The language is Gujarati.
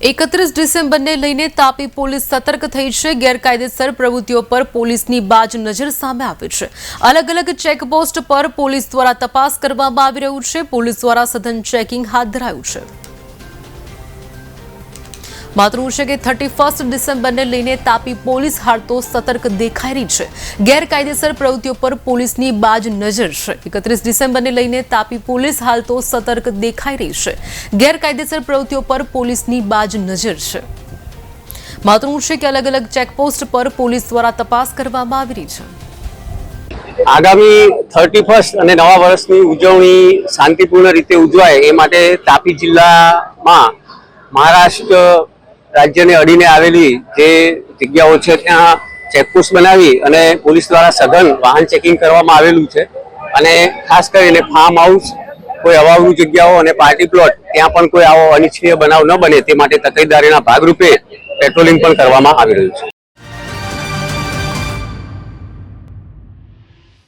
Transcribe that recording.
એકત્રીસ ડિસેમ્બરને લઈને તાપી પોલીસ સતર્ક થઈ છે. ગેરકાયદેસર પ્રવૃત્તિઓ પર પોલીસની બાજ નજર સામે આવી છે. અલગ અલગ ચેકપોસ્ટ પર પોલીસ દ્વારા તપાસ કરવામાં આવી રહ્યું છે. પોલીસ દ્વારા સઘન ચેકિંગ હાથ ધરાયું છે. મહત્વનું છે કે થર્ટી ફર્સ્ટ ડિસેમ્બરને લઈને તાપી પોલીસ હાલ તો સતર્ક દેખાઈ રહી છે. ગેરકાયદેસર પ્રવૃત્તિઓ પર પોલીસની બાજ નજર છે. એકત્રીસ ડિસેમ્બરને લઈને તાપી પોલીસ હાલ તો સતર્ક દેખાઈ રહી છે. ગેરકાયદેસર પ્રવૃત્તિઓ પર પોલીસની બાજ નજર છે. મહત્વનું છે કે અલગ અલગ ચેકપોસ્ટ પર પોલીસ દ્વારા તપાસ કરવામાં આવી રહી છે. આગામી થર્ટી ફર્સ્ટ અને નવા વર્ષની ઉજવણી શાંતિપૂર્ણ રીતે ઉજવાય એ માટે તાપી જિલ્લામાં મહારાષ્ટ્ર રાજ્યને અડીને આવેલી જે જગ્યાઓ છે, ત્યાં ચેકપોસ્ટ બનાવી અને પોલીસ દ્વારા સઘન વાહન ચેકિંગ કરવામાં આવેલું છે. અને ખાસ કરીને ફાર્મ હાઉસ કોઈ અવાવરૂ જગ્યાઓ અને પાર્ટી પ્લોટ ત્યાં પણ કોઈ આવો અનિચ્છનીય બનાવ ન બને તે માટે તકેદારીના ભાગરૂપે પેટ્રોલિંગ પણ કરવામાં આવી રહ્યું છે.